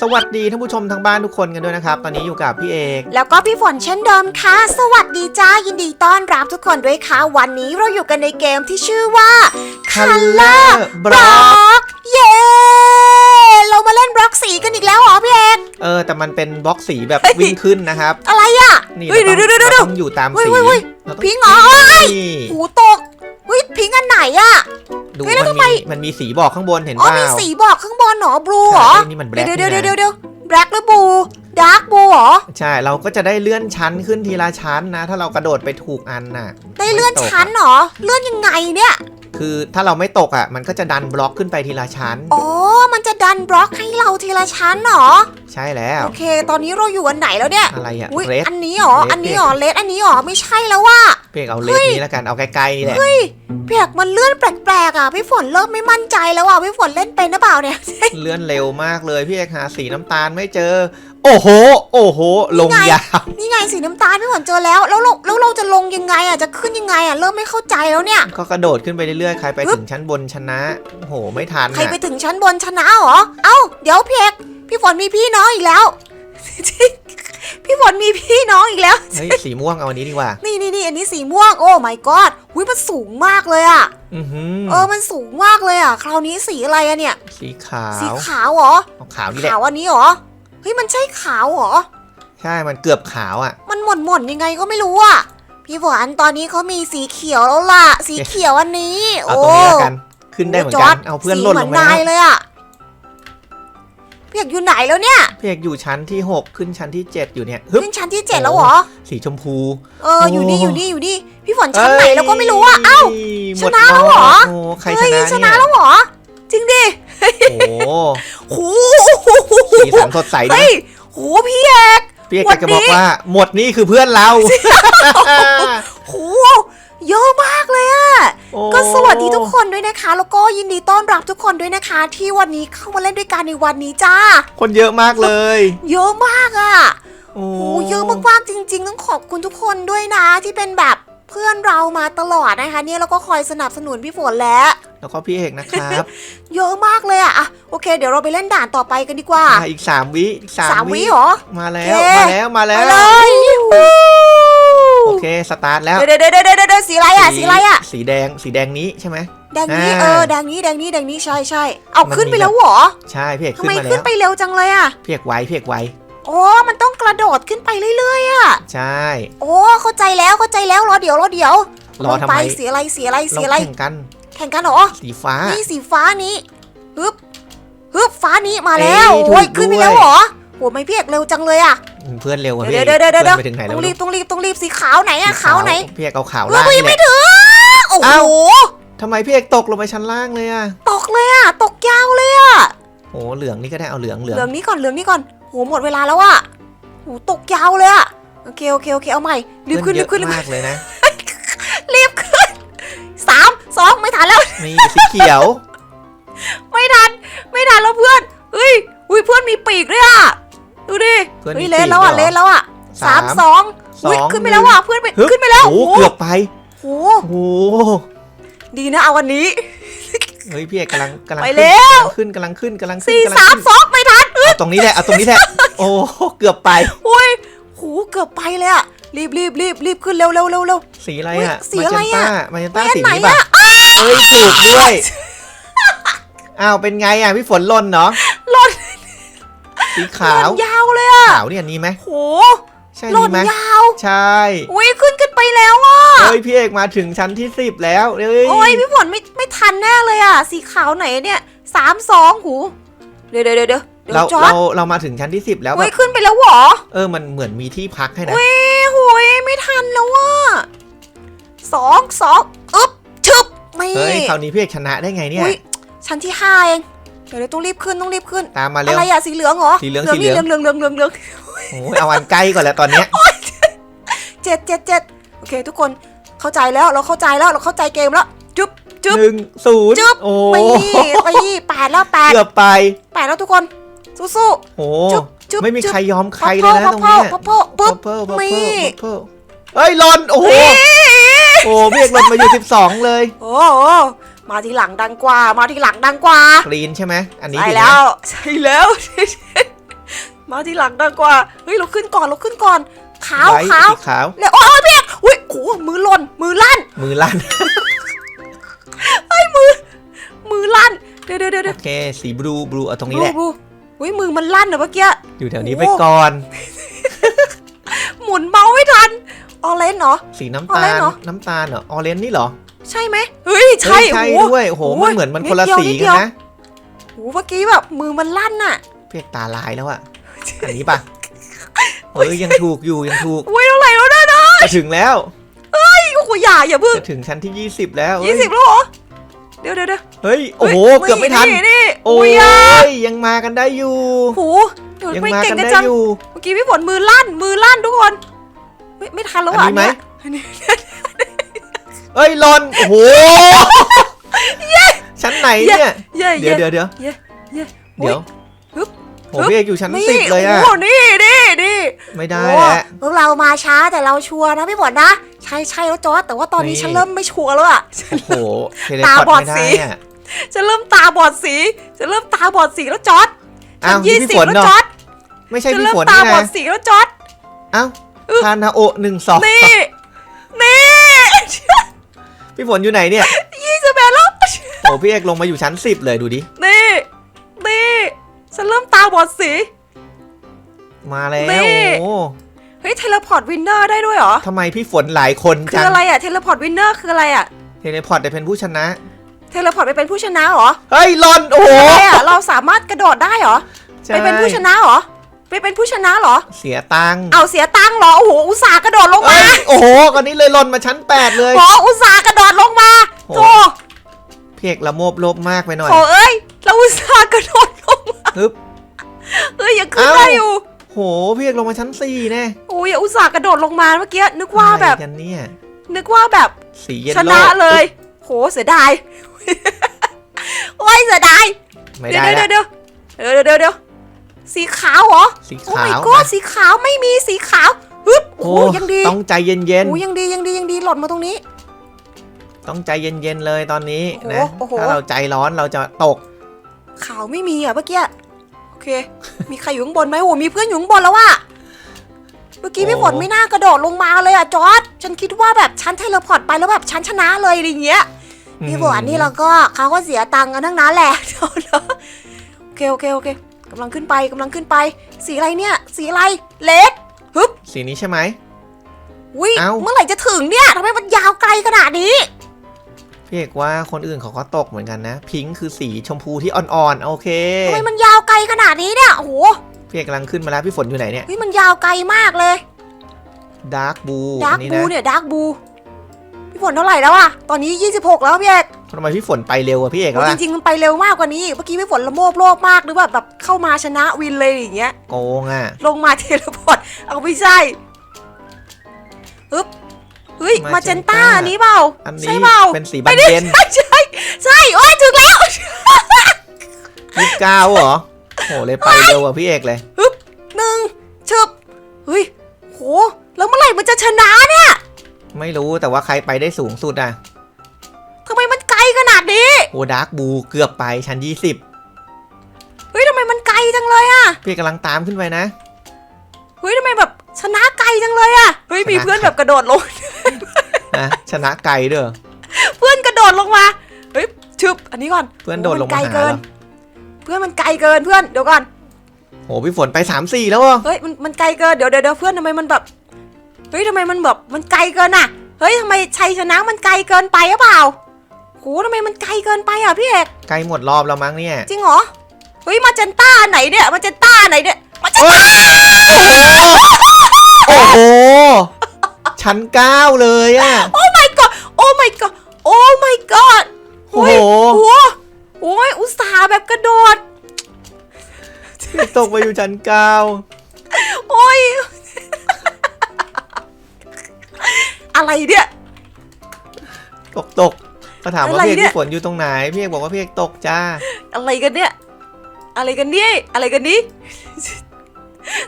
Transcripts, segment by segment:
สวัสดีท่านผู้ชมทางบ้านทุกคนกันด้วยนะครับ ตอนนี้อยู่กับพี่เอกแล้วก็พี่ฝนเช่นเดิมค่ะ สวัสดีจ้ายินดีต้อนรับทุกคนด้วยค่ะ วันนี้เราอยู่กันในเกมที่ชื่อว่า Color Block เย้เรามาเล่นบล็อกสีกันอีกแล้วเหรอพี่เอกเออ แต่มันเป็นบล็อกสีแบบเฮ้ยวิ่งขึ้นนะครับ อะไรอะนี่เฮ้ยเราเดี๋ยวต้องเดี๋ยวเดี๋ยวเราต้องอยู่ตามเฮ้ยสีเฮ้ยเฮ้ยเราต้องพิงเหรอเอ้ยนี่หูตกเฮ้ย พิงอันไหนอะดูเฮ้ยแล้วมันทำไมมีมันมีสีบอกข้างบนเห็นอ๋อเปมีล่าสีบอกข้างบนเหรอบลูเหรอ ใช่นี่มัน black เดี๋ยวเดี๋ยวนี่เดี๋ยวนะเดี๋ยวแบล็กหรือบูดาร์กบูเหรอ ใช่เราก็จะได้เลื่อนชั้นขึ้นทีละชั้นนะ ถ้าเรากระโดดไปถูกอันน่ะได้เลื่อนไม่ตกชั้นเหรอ เลื่อนยังไงเนี่ย คือถ้าเราไม่ตกอะ มันก็จะดันบล็อกขึ้นไปทีละชั้น อ๋อ มันจะดันบล็อกให้เราทีละชั้นเหรอ ใช่แล้ว โอเค ตอนนี้เราอยู่อันไหนแล้วเนี่ย อะไรอะอุ้ยเรดอันนี้เหรอ Red อันนี้เหรอเลดอันนี้เหรอ ไม่ใช่แล้วว่า เพียกเอาเลดนี้แล้วกันเอาใกล้ๆนี่แหละเพียกมันเลื่อนแปลกๆอะพี่ฝนเริ่มไม่มั่นใจแล้วอะพี่ฝนเล่นเป็นหรือเปล่าเนี่ยเลื่อนเร็วมากเลยพี่เอกหาสีน้ำตาลไม่เจอ โอ้โห โอ้โห ลงนี่ไงยาวนี่ไงสีน้ำตาลพี่ฝนเจอแล้วแล้วเราแล้วเราจะลงยังไงอะจะขึ้นยังไงอะเริ่มไม่เข้าใจแล้วเนี่ยก็กระโดดขึ้นไปเรื่อยๆใครไปปึ๊บถึงชั้นบนชนะโอ้โหไม่ทันใครน่ะไปถึงชั้นบนชนะเหรอเอ้าเดี๋ยวเพียกพี่ฝนมีพี่น้องอีกแล้ว พี่ฝนมีพี่น้องอีกแล้ว เฮ้ยสีม่วงเอาอันนี้ดีกว่า นี่นี่นี่อันนี้สีม่วง โอ้ my god หุยมันสูงมากเลยอะอือหือเออ มันสูงมากเลยอะคราวนี้สีอะไรอะเนี่ย สีขาสีวขาวเหรอ เอาขาวนี่แหละขาวอันนี้เหรอ เฮ้ย มันใช่ขาวเหรอ ใช่มันเกือบขาวอะ มันหม่นหม่นๆยังไงก็ไม่รู้อะพี่ฝนตอนนี้เขามีสีเขียวแล้วล่ะ สีเขียวอันนี้ เอาโอ้ตรงนี้แล้วกัน ขึ้นได้เหมือนจกัร์นจเอาเพื่อนสีหล่นเหมืลอนงมาแล้นายวเลยอะ พี่อยากอยู่ไหนแล้วเนี่ยพี่เอกอยู่ชั้นที่ 6 ขึ้นชั้นที่ 7 อยู่เนี่ยฮึบขึ้นชั้นที่เจ็ดแล้วเหรอ สีชมพู เอออยู่นี่โอ้อยู่นี่อยู่นี่พี่ฝนชั้นไหนแล้วก็ไม่รู้อะเอ้เอ้ายชนะแล้วเหรอ โอ้ใครเฮ้ชยนะชเนี่นะยแล้วเหรอ จริงดิโอ้โหสีสันสดใสดีเฮ้ยโหพี่เอก พี่เอกวันนี้จะบอกว่าหมดนี่คือเพื่อนเรา โห เยอะมากเลยอะโอ้ก็สวัสดีทุกคนด้วยนะคะ แล้วก็ยินดีต้อนรับทุกคนด้วยนะคะ ที่วันนี้เข้ามาเล่นด้วยกันในวันนี้จ้า คนเยอะมากเลย เยอะมากอะโอ้โหเยอะมากๆจริง ๆ ต้องขอบคุณทุกคนด้วยนะที่เป็นแบบเพื่อนเรามาตลอดนะคะ เนี่ยแล้วก็คอยสนับสนุนพี่ฝนแล้วแล้วก็พี่เอกนะครับ เยอะมากเลยอะอะโอเค เดี๋ยวเราไปเล่นด่านต่อไปกันดีกว่าอะอีกสามวิอีกสามสามวิวิเหรอมาแล้โอวเคมาแล้วมาไปแล้ว เลยโอเคสตาร์ทแล้วเดี๋ยวเดี๋ยวเดี๋ยวเดี๋ยวเดี๋ยวสีอะไรอะสีอะไรอะสีแดงสีแดงนี้ใช่ไหมแดงนี้อ่าเออแดงนี้แดงนี้แดงนี้ใช่ใช่เอามันขึ้นมีไปแล้วเหรอใช่พี่เอกทำขึ้นไมมาขึ้แล้นวไปเร็วจังเลยอะพี่เอกไวพี่เอกไวโอ้มันต้องกระโดดขึ้นไปเรื่อยๆอะใช่ โอ้เข้าใจแล้วเข้าใจแล้วรอเดี๋ยวรอเดี๋ยวรอทำไมลงปสีอะไรสีอะไรสีเราอะไรแข่งกันแข่งกันเหรอสีฟ้านี่สีฟ้านี้ฮึบฮึบฟ้านี้มาแล้วเอ้ยถูกโอ้ยขึ้นไปด้วยแล้วเหรอโหไม่เพียกเร็วจังเลยอะ เพื่อนเร็วกว่าพี่เดี๋ยวเดี๋ยวเดี๋ยวเดี๋ยวพื่อนไปถึงไหนแล้ต้วองรีบต้องรีบต้องรีบสีขาวไหนอะขาวไหนพี่เอกเอาขาวเฮ้ล่างยนี่ยังแหไม่ละถึงโอ้โหเอ้า ทำไมพี่เอกตกลงไปชั้นล่างเลยอะตกเลยอะตกยาวเลยอะโอ้เหลืองนี่ก็ได้เอาเหลืองเหลืเหองลืองนี้ก่อนเหลืองนี้ก่อนโหหมดเวลาแล้วอะโหตกยาวเลยอะโอเคโอเคโอเคเอาใหม่รีบขึ้นเยรีบอะขึ้นรีบมากเลยนะ รีบขึ้นสามสองไม่ทันแล้ว นี่สีเขียว ไม่ทัน ไม่ทันแล้วเพื่อนเฮ้ยอุ้ยเพื่อนมีปีกด้วยอะ ดูดิเพื่อนเฮ้มียปีเลกนแล้วอะเหรอเลนแล้วอะสามสามสองอุ้ยสองขึ้นไปแล้วอะเพื่อนไปฮึบขึ้นไปแล้วโอ้โอ้เกือบไปโหโอ้โหดีนะเอาวันนี้ เฮ้ยพี่เอกกำลังกำลังไปขึ้นแล้วกำลังขึ้นกำลังขึ้นกำลังขึ้นสี่กำลังสามขึ้นสองไม่ทันเอ้ยเอาตรงนี้แหละเอาตรงนี้แหละโอ้เกือบไป อุ้ยโหเกือบไปเลยอะรีบรีบรีบรีบขึ้นเร็วเร็วเร็วเร็ว สีอะไรอุ๊ยอะสีอะไรอะ มาเจนต้าเฮ้ยอัสีนไหนนี้ป่ะอะเอ้ยถูกด้วย อ้าวเป็นไงอะพี่ฝนหล่นเนาะ หล่นสีขาหล่วนยาวเลยอะขาวเนี่ยอันนี้ไหมโหใช่หล่นี่นไหมยาว ใช่อุ้ยขึ้นขึ้นไปแล้วอะ เฮ้ยพี่เอกมาถึงชั้นที่สิบแล้วเอ้ย โอ้ยพี่ฝนไม่ไม่ทันแน่เลยอะ สีขาวไหนเนี่ยสามสองหู เดี๋ยวเดี๋ยวเดี๋ยวเดี๋ยวเดี๋ยวเราจอดเราเรามาถึงชั้นที่สิบแล้วแบอุ้ยบขึ้นไปแล้วเหรอเออมันเหมือนมีที่พักให้นะ อุ้ยโหยไม่ทันแล้วว่ะสองสองอึ๊บชึบนี่เฮ้ยคราวนี้พี่เอกชนะได้ไงเนี่ย อุ้ยชั้นที่ห้าเองเดี๋ยวเดี๋ยวต้องรีบขึ้นต้องรีบขึ้น ตามมาเร็อะวไรอะสีเหลืองเหรอสีเหลืองนี่สีเหลืองเหลืองเหลืองเหลืองเหลืองโอ้ยเอาอันใกล้ก่อนแล้วตอนเนี้ยเจ็ดเจ็ดเจ็ดโอเค ทุกคนเข้าใจแล้วเราเข้าใจแล้วเราเข้าใจเกมแล้วจุ๊บจุ๊บหนึ่งศูนย์จึ๊บโอ้ไปไปแปดแล้วแปดเกือบไปแปดแล้วทุกคนสู้โอ้ๆจุ๊บจุ๊บไม่มีจุ๊บใครยอมใครพับเลยนะพับตรงเนี้ยพับพับปึ๊บเพิ่มเพิ่มนี่เพิ่มเฮ้ยหลนโอ้โหโอ้พี่เอกหลนมาอยู่12เลย โอ้โห มาทีหลังดังกว่า มาทีหลังดังกว่ากรีนใช่ไหมอันนี้ใช่ผิดแล้นะวใช่แล้ว มาทีหลังดังกว่า เฮ้ยเราขึ้นก่อนเราขึ้นก่อน ขาวไว้ขาวสีขาวแล้วโอ้ยพี่เอกอุ้ยโอ้โหมือหล่นมือลั่น มือลั่น มือลั่น เดี๋ยวเดี๋ยวเดี๋ยวโอเคสีบลูบลูเอาตรงนี้บูแหละบูอุ้ยมือมันลั่นเหรอเมื่อกี้ อยู่แถวนี้โอ้ไปก่อน หมุนเมาส์ไม่ทัน ออเรนจ์เหรอ สีน้ำเอาตาเล่ลนเหรอ น้ำตาลเหรอ ออเรนจ์นี่เหรอ ใช่ไหมเฮ้ยใช่เฮ้ยใช่โอ้โหด้วยโอ้โหโอ้มันยเหมือนมันคนละนิดเดียวสีนิดเดีกันยวนะโอ้โหเมื่อกี้แบบมือมันลั่นน่ะพี่เอกตาลายแล้วอะอันนี้ปะเฮ้ยยังถูกอยู่ยังถูกอุ้ยเท่าไหร่แล้วนะนะจะถึงแล้วโอ้โหอย่าอย่าเพิ่งจะถึงชั้นที่ 20 แล้วยี่สิบแล้วเหรอเดี๋ยวเดี๋ยวเดี๋ยวเฮ้ยโอ้โหฮ้ยเกือบไม่ทันนี่โอ้อุ้ยยอะยังมากันได้อยู่โอ้โหเดี๋ยวยังไม่มาเก่งกันกันได้จังอยู่เมื่อกี้พี่ฝนมือลั่นมือลั่นทุกคน ไม่ไม่ทันแล้วอะอันนี้ไหมเยอันนี้ เอ้ยหลนโอ้โหชั้นไหนเนี่ย เย่เดี๋ยวเย่เดี๋ยวเดี๋ยวเย่เย่เดี๋ยวฮึบโอ้พี่เอกอยู่ชั้นนี่สิบเลยอะโอ้โหนี่นี่นี่ไม่ได้โอ้แหละพวกเรามาช้าแต่เราชัวร์นะพี่ฝนนะ ใช่ใช่แล้วจอร์จแต่ว่าตอนนี้นี่ฉันเริ่มไม่ชัวร์แล้วอะโอ้โหเทเลตาพบออร์ดตไม่สีได้อะฉันเริ่มตาบอดสีฉันเริ่มตาบอดสีแล้วจอร์จอ้าวยี่นี่สิพี่บฝนแล้วเนาะจอร์จไม่ใช่ฉันพี่เริ่มฝนตานี่บอดนะสีแล้วจอร์จอ้าวคานาโอะหนึ่งสองนี่นี่ พี่ฝนอยู่ไหนเนี่ยยี่สิบเอ็ดแล้วโอ้พี่เอกลงมาอยู่ชั้นสิบเลยดูดิ นี่นี่ฉันเริ่มตาบอดสีมาแล้วนี่โอ้เฮ้ยเทเลพอร์ตวินเนอร์ได้ด้วยเหรอทำไมพี่ฝนหลายคนคืจัองอะไรอะเทเลพอร์ตวินเนอร์คืออะไรอะเทเลพอร์ตได้เป็นผู้ชนะ เทเลพอร์ตไปเป็นผู้ชนะเหรอ เฮ้ยหลอนโอ้โหอะไรอะเราสามารถกระโดดได้เหรอใช่ไปเป็นผู้ชนะเหรอ ไปเป็นผู้ชนะเหรอ เสียตังค์เอาเสียตังค์เหรอ โอ้โห อุตส่าห์กระโดดลงเอ้มายโอ้โหตอนนี้เลยหล่นมาชั้นแปดเลยขออุตส่าห์กระโดดลงมาโอ้ โธพี่เอกละโมบโลภมากไปหน่อยโถเอ้ยเราอุตส่าห์กระโดดลงมาฮึบ เอ้ยยังขึ้นเอ้า ได้อยู่ โหพี่เอกลงมาชั้นสี่แน่โอ้ยอุตส่าห์กระโดดลงมาเมื่อกี้นึกว่าแบบ อะไรกันเนี่ยนึกว่าแบบสีเยลชโล่นะเลย โหเสียดาย โอ้ยเสียดาย ไม่เดี๋ยได้วแล้วเดี๋ยวเดี๋ยวเดี๋ยวเดี๋ยวเดี๋ยว สีขาวเหรอสีโอ้ ขาว my god สีขาวไม่มีสีขาวฮึบโอ้โอ้โหยังดีต้องใจเย็นโอ้ยังดียังดียังดีหล่นมาตรงนี้ ๆ ต้องใจเย็นๆเลยตอนนี้โอ้โหนะโอ้โห ถ้าเราใจร้อนเราจะตกขาวไม่มีอะเมื่อกี้โอเค มีใครอยู่ข้างบนไหมโอ้มีเพื่อนอยู่ข้างบนแล้วว่ะเมื่อกี้พี่ฝนไม่น่ากระโดดลงมาเลยอะจอร์ดฉันคิดว่าแบบฉันเทเลพอร์ตไปแล้วแบบฉันชนะเลยอะไรเงี้ย พี่ฝนนี่เราก็เขาก็เสียตังค์กันทั้งนั้นแหละเดี๋ยวนะโอเคโอเคโอเค กำลังขึ้นไปกำลังขึ้นไป สีอะไรเนี่ย สีอะไรเล็กฮึบสีนี้ใช่ไหมอุ้ยเอ้า เมื่อไหร่จะถึงเนี่ยทำไมมันยาวไกลขนาดนี้พี่เอกว่าคนอื่นเขาก็ตกเหมือนกันนะ พิงค์คือสีชมพูที่อ่อนๆ โอเคทำไมมันยาวไกลขนาดนี้เนี่ยโอ้โหพี่เอกกำลังขึ้นมาแล้ว พี่ฝนอยู่ไหนเนี่ยเฮ้ยมันยาวไกลมากเลยดาร์กบูดาร์กนี่บูนะเนี่ยดาร์กบูพี่ฝนเท่าไหร่แล้วอะตอนนี้ 26 แล้วพี่เอก ทำไมพี่ฝนไปเร็วอะพี่เอกโอ้ล่ะจริงๆมันไปเร็วมากกว่านี้ เมื่อกี้พี่ฝนละโมบโลกมากหรือแบบแบบเข้ามาชนะวินเลยอย่างเงี้ย โกงอะลงมาเทเลพอร์ต เอาไม่ใช่ฮึบเฮ้ย มาเจนต้า Magenta อันนี้เปล่า อันใช่นี้เปล่าเป็นสีบานไม่เย็นใช่ใช่ใช่โอ้ยถึงแล้ว ยี่สิบเก้าเหรอโหเลยไปเร็วอะพี่เอกเลยหนึ่งชึบเฮ้ย โห แล้วเมื่อไหร่มันจะชนะเนี่ย ไม่รู้แต่ว่าใครไปได้สูงสุดอะ โอดาร์กบูเกือบไปชั้น 20 เฮ้ยทำไมมันไกลจังเลยอะพี่กำลังตามขึ้นไปนะ เฮ้ยทำไมแบบชนะไกลจังเลยอะเฮ้ยชนะมีเพื่อนแบบกระโดดลงนะชนะไกลเด้อเพื่อนกระโดดลงมาเฮ้ยชึบอันนี้ก่อนเพื่อนโดดลงโไกลมาหาเกิเหรนอเพื่อนมันไกลเกินเพื่อนเดี๋ยวก่อนโหพี่ฝนไป3 4แล้วอะเฮ้ยมันมันไกลเกินเดี๋ยวเดี๋ยวเดี๋ยวเพื่อนทำไมมันแบบเฮ้ยทำไมมันแบบมันไกลเกินอะเฮ้ยทำไมชัยชนะมันไกลเกินไปหรือเปล่า โหทำไมมันไกลเกินไปอะพี่เอกใกล้หมดรอบแล้วมั้งเนี่ยจริงเหรอเฮ้ยมาเจนต้าไหนเนี่ยมาเจนต้าไหนเนี่ยมาเจนโอ้ต้าโหโอ้โหชั้นเก้าเลยอะโอ้ my god โอ้ my god โอ้ my god โอ้โหโหโอ้ยอุตส่าห์แบบกระโดดตกไปอยู่ชั้นเก้าโอ้ยอะไรเนี่ย ตกตก ก็ถามว่าอะไรพี่เอกเนี่ย พี่ฝนอยู่ตรงไหนพี่เอกบอกว่าพี่เอกตกจ้าอะไรกันเนี่ย อะไรกันเนี่ย อะไรกันนี้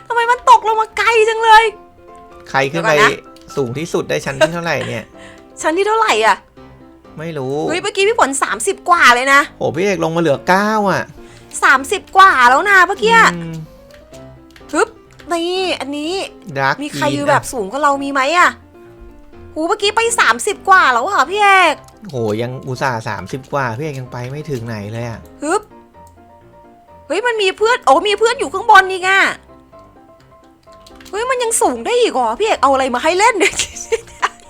ทำไมมันตกลงมาไกลจังเลย ใครขึ้นไปเดี๋ยวก่อนนะสูงที่สุดได้ชั้นที่เท่าไหร่เนี่ย ชั้นที่เท่าไหร่อะ ไม่รู้เฮ้ย เมื่อกี้พี่ฝน30 กว่าเลยนะ โหพี่เอกลงมาเหลือเก้าอะ30 กว่าแล้วนะเมื่อกี้อืมฮึบนี่ อันนี้ดักมีใครอยู่แบบสูงกว่าเรามีไหมอะ หูเมื่อกี้ไป 30 กว่าแล้วอะพี่เอกโหยังอุตส่าห์สามสิบกว่าพี่เอกยังไปไม่ถึงไหนเลยอะฮึบเฮ้ยมันมีเพื่อนโอ้มีเพื่อนอยู่ข้างบนนี่ไงเฮ้ยมันยังสูงได้อีกเหรอพี่เอกเอาอะไรมาให้เล่นเนี่ย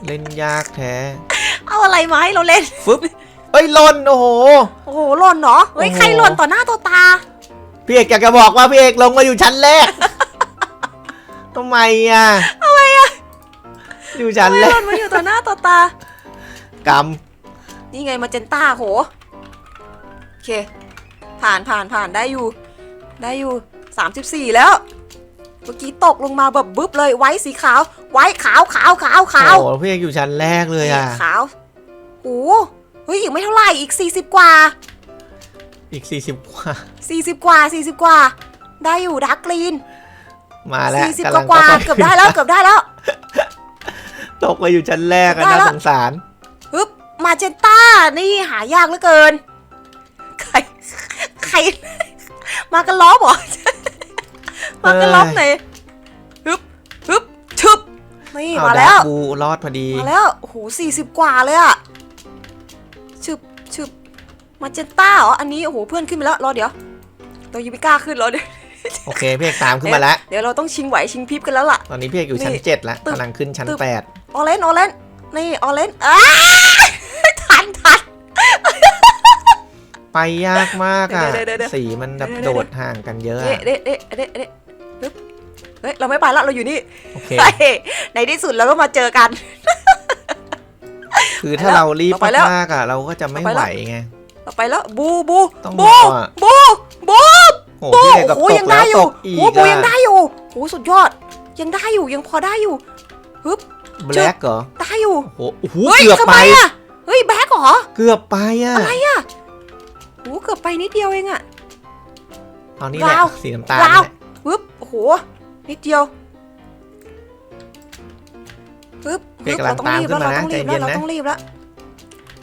เล่นยากแท้เอาอะไรมาให้เราเล่น ฟึบเอ้ยหล่นโอ้โห โอ้โหหล่นเนาะเฮ้ยโอ้โห ใครหล่นต่อหน้าต่อตา พี่เอกอยากจะบอกว่าพี่เอกลงมาอยู่ชั้นแรกทำไมอะทำไมอะอยู่ชั้นทำไมแรหกล่นมาอยู่ ต่อหน้าต่อตากนี่ไงมาเจนต้าโหโอเค ผ่านผ่านผ่านได้อยู่ ได้อยู่ 34 แล้ว เมื่อกี้ตกลงมาแบบบึ๊บเลยไว้สีขาว ไว้ขาวขาวขาวำขาวโอ้โหพี่เอกอยู่ชั้นแรกเลยอะนี่ขาวโอ้เฮ้ยอีกไม่เท่าไหร่อีก 40 กว่า อีกสี่สิบกว่า 40 กว่า 40 กว่า ได้อยู่ดักกรีนมาแล้ว40กำกลัว่างกว่าจะเกือบได้แล้วเกือบได้แล้ว ตกมาอยู่ชั้นแรกอะได้น่าแล้ว สงสาร ฮึบมาเจนต้า นี่หายากเหลือเกิน ใคร ใคร มากันล้อมเหรอ มากันล้อมไหนฮึบฮึบชึบนี่เอามาดัแล้กวบูรอดพอดี มาแล้วโอ้โหสี่สิบกว่าเลยอะชึบชึบมาเจนต้าเหรอ อันนี้โอ้โหเพื่อนขึ้นไปแล้ว รอเดี๋ยว เรายังไม่กล้าขึ้นรอเดี๋ยว โอเคพี่เอกตามขึ้นมาแล้ว เดี๋ยวเราต้องชิงไหวชิงพริบกันแล้วล่ะ ตอนนี้พี่เอกอยู่ชั้นนี่เจ็ดแล้วตึ๊บกำลังขึ้นชั้นตึ๊บแปด ออเรนออเรนนี่ออเรนอ้าทันทัน ไปยากมากอะ เดี๋ยวเดี๋ยวเดี๋ยว สีมันแบบเดี๋ยวโดเดี๋ยวดห่างกันเยอะเอ๊ะอะเอ๊ะเอ๊ะเอ๊ะเอ๊ะเอ๊ะฮึบเฮ้ยเราไม่ไปละเราอยู่นี่โอเค เฮ้ยในที่สุดเราก็มาเจอกัน คือถ้าเรารีบเราไปแล้ว มากๆอะ เราก็จะไม่เราไปไหแล้ววไง เราไปแล้วบูบูต้องบูบอกว่าบูบูโอ้บูพี่เอกกับโอ้โหตยักงแล้ได้วอตยู่กอีโอ้กบูยังอะได้อยู่โอ้สุดยอด ยังได้อยู่ยังพอได้อยู่ แบล็กเหรอได้อยู่โอ้โหเฮ้ยเกือบทำไปไมอะเฮ้ยแบ็คเหรอเกือบไปอะอะไรอะโอ้เกือบไปนิดเดียวเองอะเอานี่แหละราวสีน้ำตาลราวนี่แหละปึ๊บโอ้โหนิดเดียวปึ๊บพี่ปึ๊บกำลังเราต้องตามรีบขึ้นแล้วมาเรานะต้องใจรีบเย็แล้วนเรานะต้องรีบแล้ว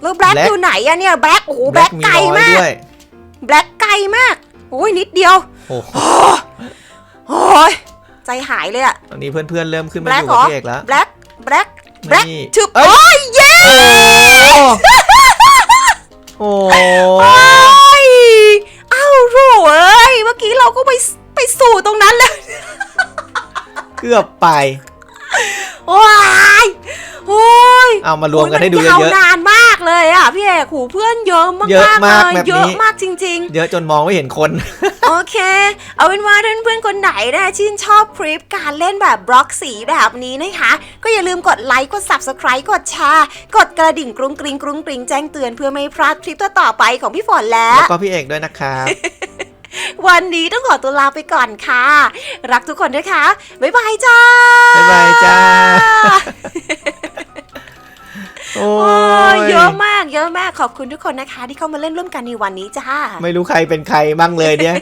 แล้วแบล็ค Black อยู่ไหนอะเนี่ยแบล็คโอ้โหแบแบล็ล็คกมีไกลร้อยมากด้วยแบล็คไกลมากโอ้ยนิดเดียวโอ้โหโอ้ยใจหายเลยอะตอนนี้เพื่อนๆเริ่มขึ้นมา Black อยู่กับเหรอพี่เอกแล้วแบล็ค แบล็คแบล็คนี่ชึบเอ้โอ้ยยเย้โอ้โหโอ้ยเอ้าโถ่เอ้ยเมื่อกี้เราก็ไปไปสู่ตรงนั้นแล้วเกือบไป ว้ายโอ้ยเอามารวมกันให้ดูโยเยมัอะยาวนานมาก เลยอะพี่เอกหูเพื่อนเยอะมากเยอะมากเลยแบบนี้ เยอะมากจริง ๆ เยอะจนมองไม่เห็นคนๆโอเค เอาเป็นว่าถ้าเพื่อนๆคนไหนนะชื่นชอบคลิปการเล่นแบบบล็อกสีแบบนี้นะคะ ก็อย่าลืมกดไลค์ กด subscribe กดแชร์ กดกระดิ่งกรุ้งกริ้งกรุ้งกริ้งแจ้งเตือนเพื่อไม่พลาดคลิปต่อๆไปของพี่ฝนและแล้วก็พี่เอกด้วยนะครับ วันนี้ต้องขอตัวลาไปก่อนค่ะ รักทุกคนนะคะ บ๊ายบายจ้า บ๊ายบายจ้า โอ้โอ้ยยเยอะมากเยอะมากขอบคุณทุกคนนะคะ ที่เข้ามาเล่นร่วมกันในวันนี้จ้า ไม่รู้ใครเป็นใครบ้างเลยเนี่ย